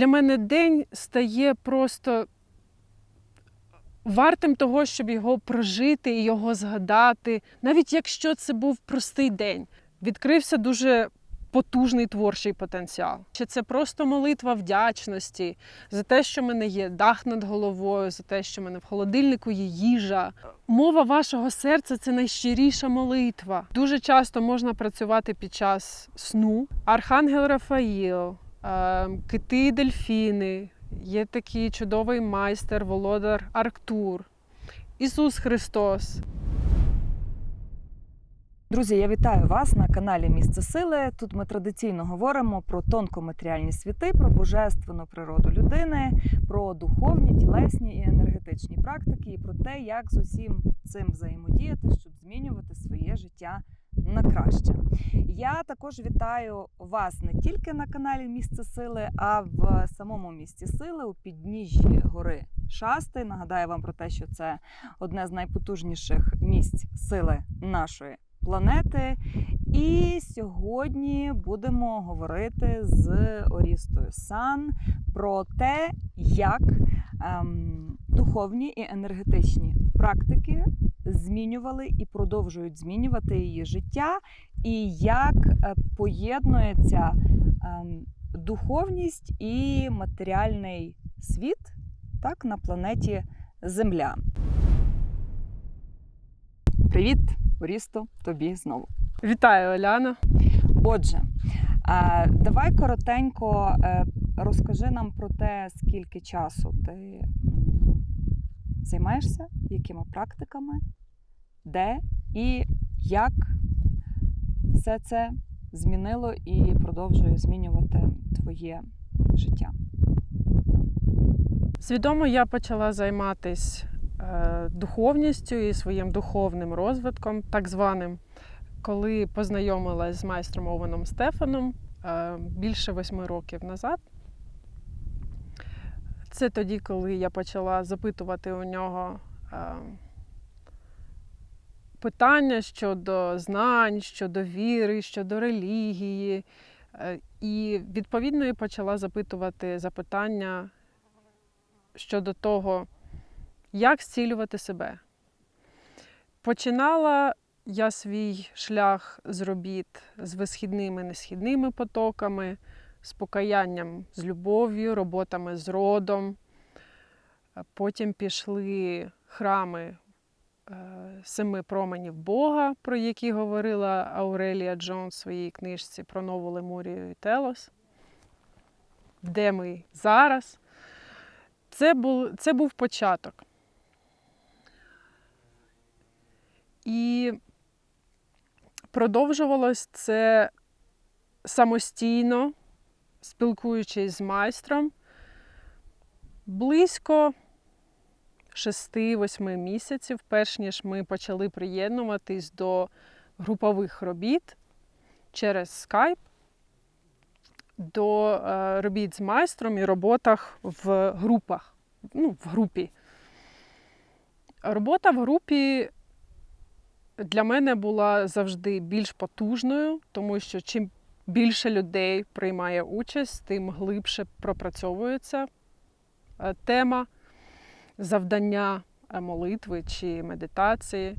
для мене день стає просто вартим того, щоб його прожити і його згадати, навіть якщо це був простий день. Відкрився дуже потужний творчий потенціал. Чи це просто молитва вдячності за те, що в мене є дах над головою, за те, що в мене в холодильнику є їжа. Мова вашого серця це найщиріша молитва. Дуже часто можна працювати під час сну. Архангел Рафаїл, кити і дельфіни, є такий чудовий майстер, володар Арктур, Ісус Христос. Друзі, я вітаю вас на каналі Місце Сили. Тут ми традиційно говоримо про тонкоматеріальні світи, про божественну природу людини, про духовні, тілесні і енергетичні практики, і про те, як з усім цим взаємодіяти, щоб змінювати своє життя на краще. Я також вітаю вас не тільки на каналі Місце Сили, а в самому місті сили у підніжжі гори Шасти. Нагадаю вам про те, що це одне з найпотужніших місць сили нашої планети. І сьогодні будемо говорити з Орістою Сан про те, як ем, духовні і енергетичні практики змінювали і продовжують змінювати її життя, і як е, поєднується ем, духовність і матеріальний світ так, на планеті Земля. Привіт, Орісто, тобі знову. Вітаю, Оляна. Отже, е, давай коротенько е, розкажи нам про те, скільки часу ти займаєшся, якими практиками, де і як все це змінило і продовжує змінювати твоє життя. Свідомо я почала займатися е, духовністю і своїм духовним розвитком, так званим, коли познайомилась з майстром Овеном Стефаном е, більше восьми років назад. Це тоді, коли я почала запитувати у нього е, питання щодо знань, щодо віри, щодо релігії. Е, І відповідно і почала запитувати запитання щодо того, як зцілювати себе. Починала я свій шлях з робіт з висхідними несхідними потоками, з покаянням з любов'ю, роботами з родом. Е, Потім пішли храми е, семи променів Бога, про які говорила Аурелія Джонс в своїй книжці про Нову Лемурію і Телос. Де ми зараз? Це був, це був початок. І продовжувалось це самостійно, спілкуючись з майстром, близько 6-8 місяців, перш ніж ми почали приєднуватись до групових робіт через Skype, до е, робіт з майстром і роботах в групах, ну, в групі. Робота в групі для мене була завжди більш потужною, тому що чим більше людей приймає участь, тим глибше пропрацьовується е, тема завдання е, молитви чи медитації.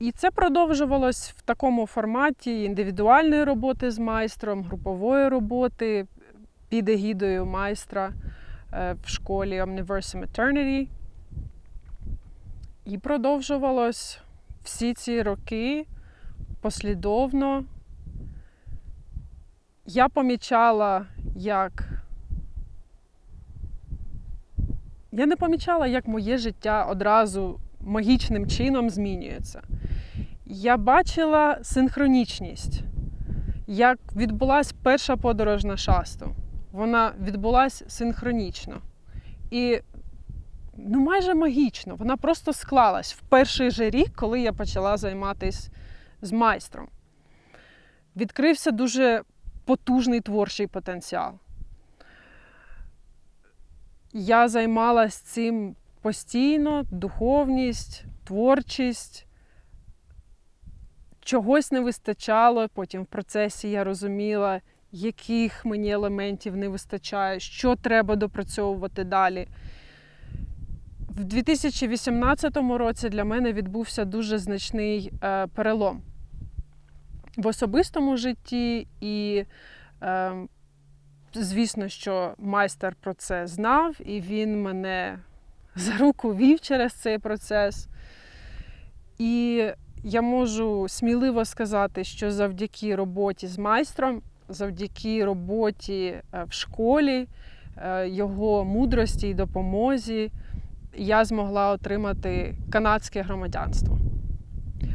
І це продовжувалось в такому форматі індивідуальної роботи з майстром, групової роботи під егідою майстра е, в школі Omniversum Eternity. І продовжувалось всі ці роки послідовно. Я помічала, як. Я не помічала, як моє життя одразу магічним чином змінюється. Я бачила синхронічність, як відбулася перша подорож на шасту. Вона відбулася синхронічно. І ну, майже магічно. Вона просто склалась в перший же рік, коли я почала займатися з майстром. Відкрився дуже потужний творчий потенціал. Я займалась цим постійно, духовність, творчість. Чогось не вистачало, потім в процесі я розуміла, яких мені елементів не вистачає, що треба допрацьовувати далі. В 2018 році для мене відбувся дуже значний е, перелом в особистому житті, і, е, звісно, що майстер про це знав, і він мене за руку вів через цей процес. І я можу сміливо сказати, що завдяки роботі з майстром, завдяки роботі е, в школі, е, його мудрості і допомозі, я змогла отримати канадське громадянство.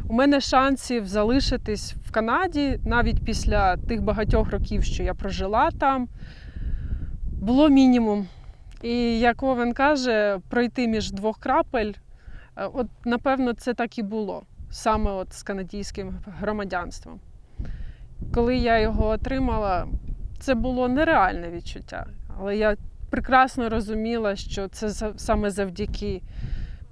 У мене шансів залишитись в Канаді навіть після тих багатьох років, що я прожила там, було мінімум. І як Овен каже, пройти між двох крапель, е, от напевно, це так і було саме от з канадійським громадянством. Коли я його отримала, це було нереальне відчуття. Але я прекрасно розуміла, що це саме завдяки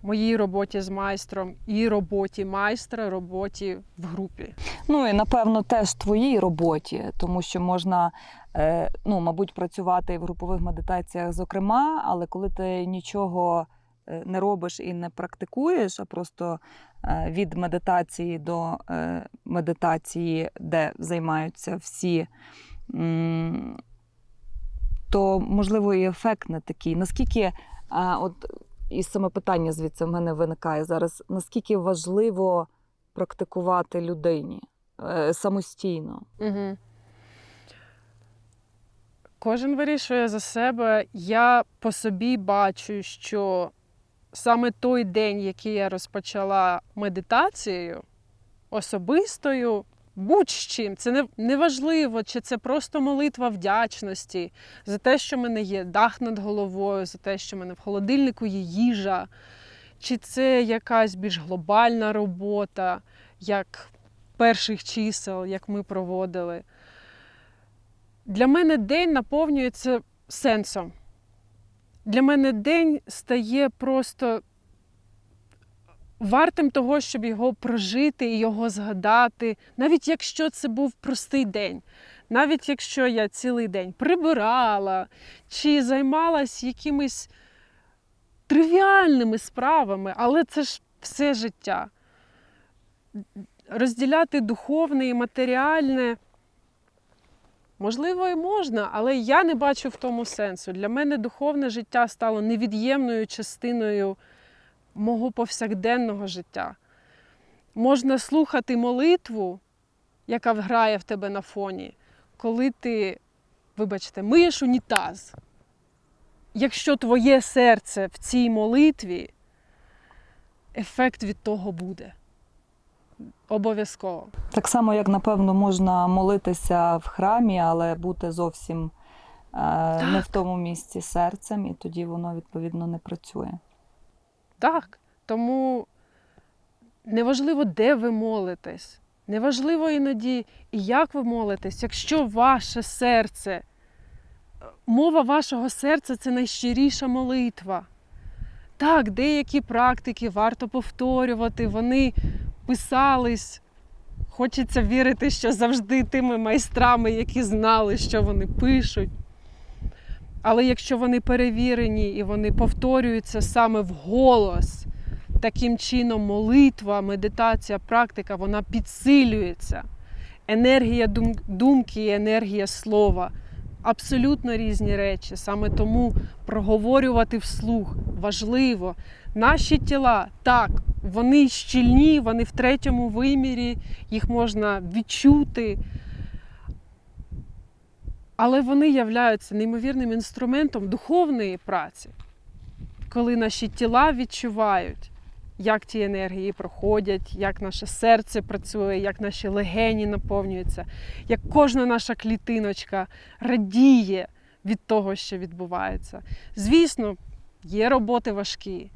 моїй роботі з майстром і роботі майстра, роботі в групі. Ну і напевно теж твоїй роботі, тому що можна, е, ну, мабуть, працювати в групових медитаціях, зокрема, але коли ти нічого е, не робиш і не практикуєш, а просто е, від медитації до медитації, де займаються всі, то можливо і ефект не такий. Наскільки а, от і саме питання звідси в мене виникає зараз: наскільки важливо практикувати людині е, самостійно? Угу. Кожен вирішує за себе. Я по собі бачу, що саме той день, який я розпочала медитацією особистою, будь-з чим, це не, не важливо, чи це просто молитва вдячності за те, що в мене є дах над головою, за те, що в мене в холодильнику є їжа, чи це якась більш глобальна робота, як перших чисел, як ми проводили. Для мене день наповнюється сенсом. Для мене день стає просто вартим того, щоб його прожити і його згадати, навіть якщо це був простий день, навіть якщо я цілий день прибирала чи займалась якимись тривіальними справами, але це ж все життя. Розділяти духовне і матеріальне. Можливо, і можна, але я не бачу в тому сенсу. Для мене духовне життя стало невід'ємною частиною мого повсякденного життя. Можна слухати молитву, яка грає в тебе на фоні, коли ти, вибачте, миєш унітаз. Якщо твоє серце в цій молитві, ефект від того буде. Обов'язково. Так само, як напевно, можна молитися в храмі, але бути зовсім е, не в тому місці серцем, і тоді воно відповідно не працює. Так. Тому неважливо, де ви молитесь, неважливо іноді і як ви молитесь, якщо ваше серце, мова вашого серця це найщиріша молитва. Так, деякі практики варто повторювати, вони писались. Хочеться вірити, що завжди тими майстрами, які знали, що вони пишуть. Але якщо вони перевірені і вони повторюються саме вголос, таким чином молитва, медитація, практика, вона підсилюється. Енергія думки і енергія слова абсолютно різні речі. Саме тому проговорювати вслух важливо. Наші тіла, так, вони щільні, вони в третьому вимірі, їх можна відчути. Але вони являються неймовірним інструментом духовної праці, коли наші тіла відчувають, як ті енергії проходять, як наше серце працює, як наші легені наповнюються, як кожна наша клітиночка радіє від того, що відбувається. Звісно, є роботи важкі,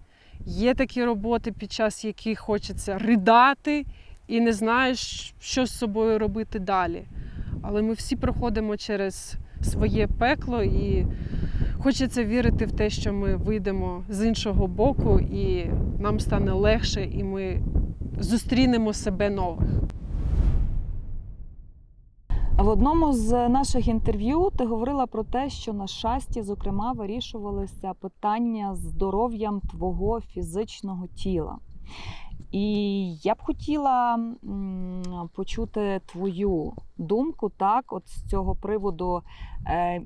є такі роботи, під час яких хочеться ридати і не знаєш, що з собою робити далі. Але ми всі проходимо через своє пекло і хочеться вірити в те, що ми вийдемо з іншого боку, і нам стане легше, і ми зустрінемо себе нових. В одному з наших інтерв'ю ти говорила про те, що на шасті, зокрема, вирішувалися питання здоров'ям твого фізичного тіла. І я б хотіла почути твою думку так, от з цього приводу, е,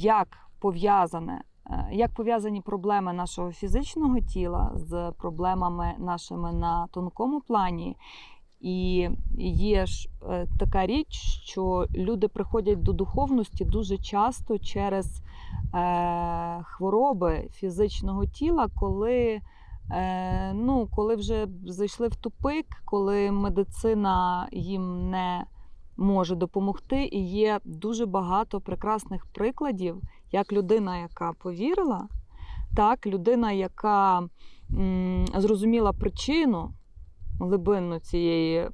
як пов'язане. е, Як пов'язані проблеми нашого фізичного тіла з проблемами нашими на тонкому плані, і є ж е, така річ, що люди приходять до духовності дуже часто через е, хвороби фізичного тіла, коли, ну, коли вже зайшли в тупик, коли медицина їм не може допомогти. І є дуже багато прекрасних прикладів, як людина, яка повірила, так, людина, яка м, зрозуміла причину глибинну цієї е,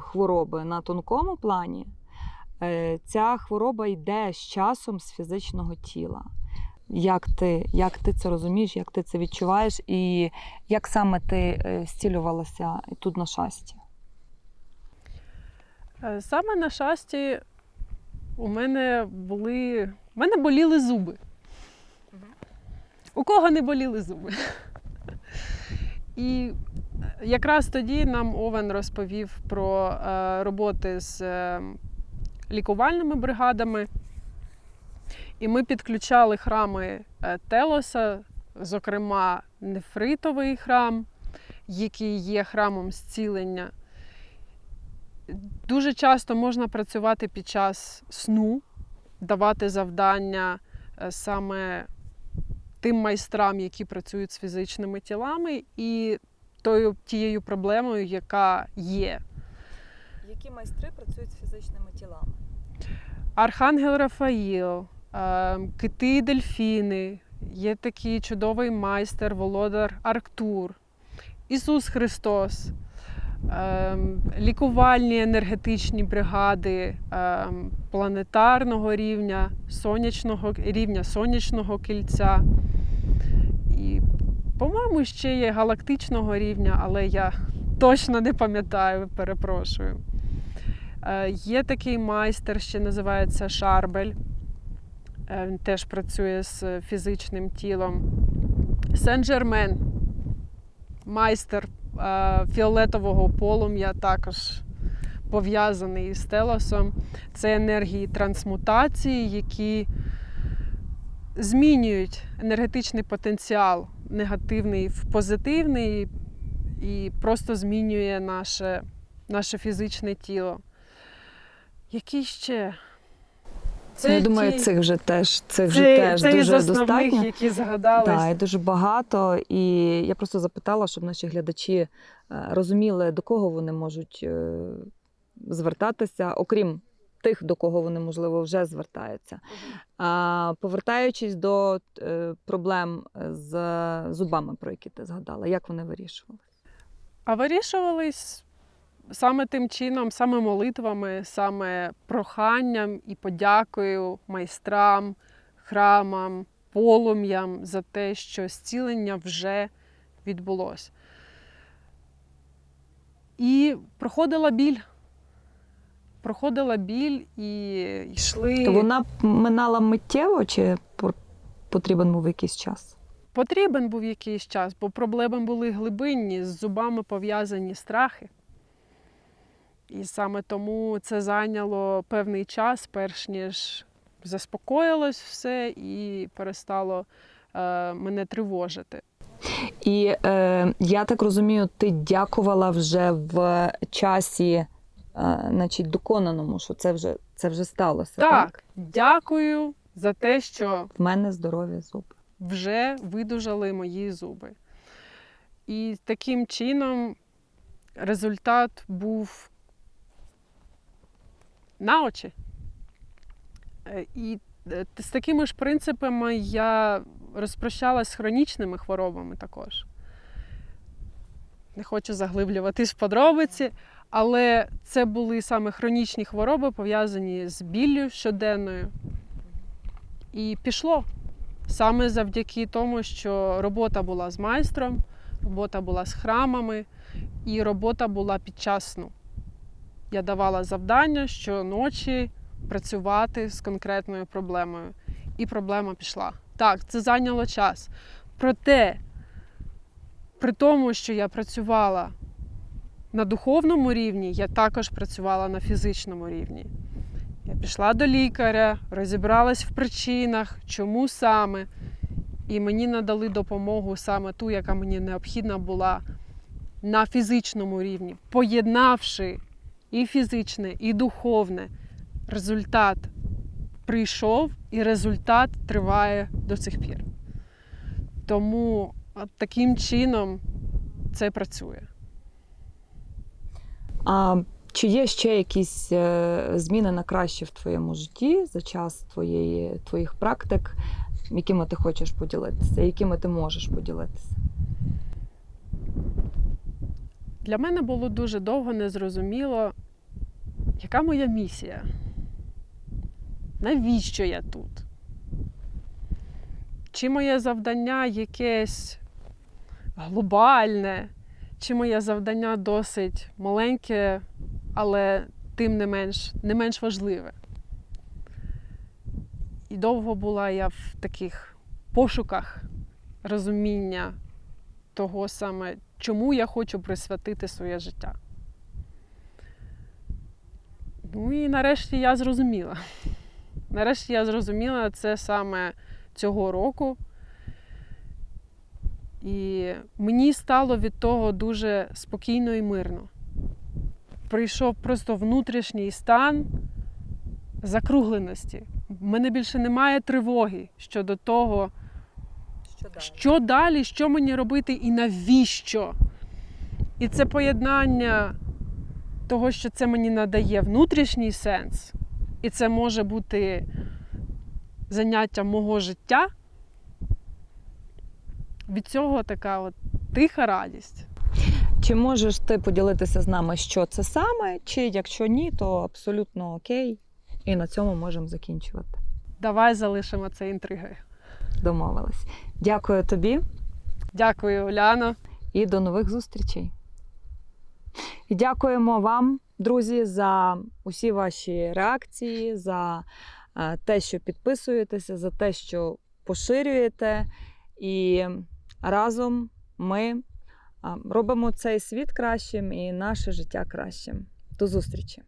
хвороби на тонкому плані, е, ця хвороба йде з часом з фізичного тіла. Як ти, як ти це розумієш, як ти це відчуваєш, і як саме ти е, зцілювалася тут на шасті? Е, Саме на щасті у мене були. У мене боліли зуби. У кого не боліли зуби? І якраз тоді нам Овен розповів про е, роботи з лікувальними бригадами. І ми підключали храми е, Телоса, зокрема, нефритовий храм, який є храмом зцілення. Дуже часто можна працювати під час сну, давати завдання е, саме тим майстрам, які працюють з фізичними тілами, і тою тією проблемою, яка є. Які майстри працюють з фізичними тілами? Архангел Рафаїл, кити дельфіни, є такий чудовий майстер, володар Арктур, Ісус Христос, е, лікувальні енергетичні бригади е, планетарного рівня, сонячного рівня сонячного кільця. І, по-моєму, ще є галактичного рівня, але я точно не пам'ятаю, перепрошую. Е, Є такий майстер, ще називається Шарбель. Е, Він теж працює з фізичним тілом. Сен-Жермен, майстер е, фіолетового полум'я, також пов'язаний з Телосом. Це енергії трансмутації, які змінюють енергетичний потенціал негативний в позитивний і просто змінює наше, наше фізичне тіло. Який ще? Ну, я думаю, ті- цих вже теж, цих вже теж це дуже основних, достатньо. які згадались. Так, і дуже багато. І я просто запитала, щоб наші глядачі е, розуміли, до кого вони можуть е, звертатися, окрім тих, до кого вони, можливо, вже звертаються. А повертаючись до е, проблем з зубами, про які ти згадала, як вони вирішували? А вирішувались саме тим чином, саме молитвами, саме проханням і подякою майстрам, храмам, полум'ям за те, що зцілення вже відбулося. І проходила біль. Проходила біль і йшли. То вона минала миттєво чи потрібен був якийсь час? Потрібен був якийсь час, бо проблеми були глибинні, з зубами пов'язані страхи. І саме тому це зайняло певний час, перш ніж заспокоїлось все і перестало е, мене тривожити. І е, я так розумію, ти дякувала вже в часі, е, значить, доконаному, що це вже, це вже сталося. Так, дякую за те, що В мене здорові зуби. вже видужали мої зуби. І таким чином результат був на очі. Е, І е, з такими ж принципами я розпрощалась з хронічними хворобами також. Не хочу заглиблюватись в подробиці, але це були саме хронічні хвороби, пов'язані з біллю щоденною. І пішло. Саме завдяки тому, що робота була з майстром, робота була з храмами, і робота була під час сну. Я давала завдання щоночі працювати з конкретною проблемою. І проблема пішла. Так, це зайняло час. Проте, при тому, що я працювала на духовному рівні, я також працювала на фізичному рівні. Я пішла до лікаря, розібралась в причинах, чому саме. І мені надали допомогу саме ту, яка мені необхідна була на фізичному рівні, поєднавши і фізичне, і духовне. Результат прийшов, і результат триває до сих пір. Тому от таким чином це працює. А чи є ще якісь е, зміни на краще в твоєму житті за час твоєї, твоїх практик, якими ти хочеш поділитися, якими ти можеш поділитися? Для мене було дуже довго незрозуміло, яка моя місія? Навіщо я тут? Чи моє завдання якесь глобальне, чи моє завдання досить маленьке, але тим не менш, не менш важливе? І довго була я в таких пошуках розуміння того саме, чому я хочу присвятити своє життя. Ну і нарешті я зрозуміла. Нарешті я зрозуміла це саме цього року. І мені стало від того дуже спокійно і мирно. Прийшов просто внутрішній стан закругленості. В мене більше немає тривоги щодо того, що далі, що мені робити і навіщо. І це поєднання того, що це мені надає внутрішній сенс, і це може бути заняттям мого життя. Від цього така от тиха радість. Чи можеш ти поділитися з нами, що це саме? Чи якщо ні, то абсолютно окей. І на цьому можемо закінчувати. Давай залишимо це інтригою. Домовились. Дякую тобі Дякую, Уляно. і до нових зустрічей. І дякуємо вам, друзі, за усі ваші реакції, за е, те, що підписуєтеся, за те, що поширюєте. І разом ми е, робимо цей світ кращим і наше життя кращим. До зустрічі!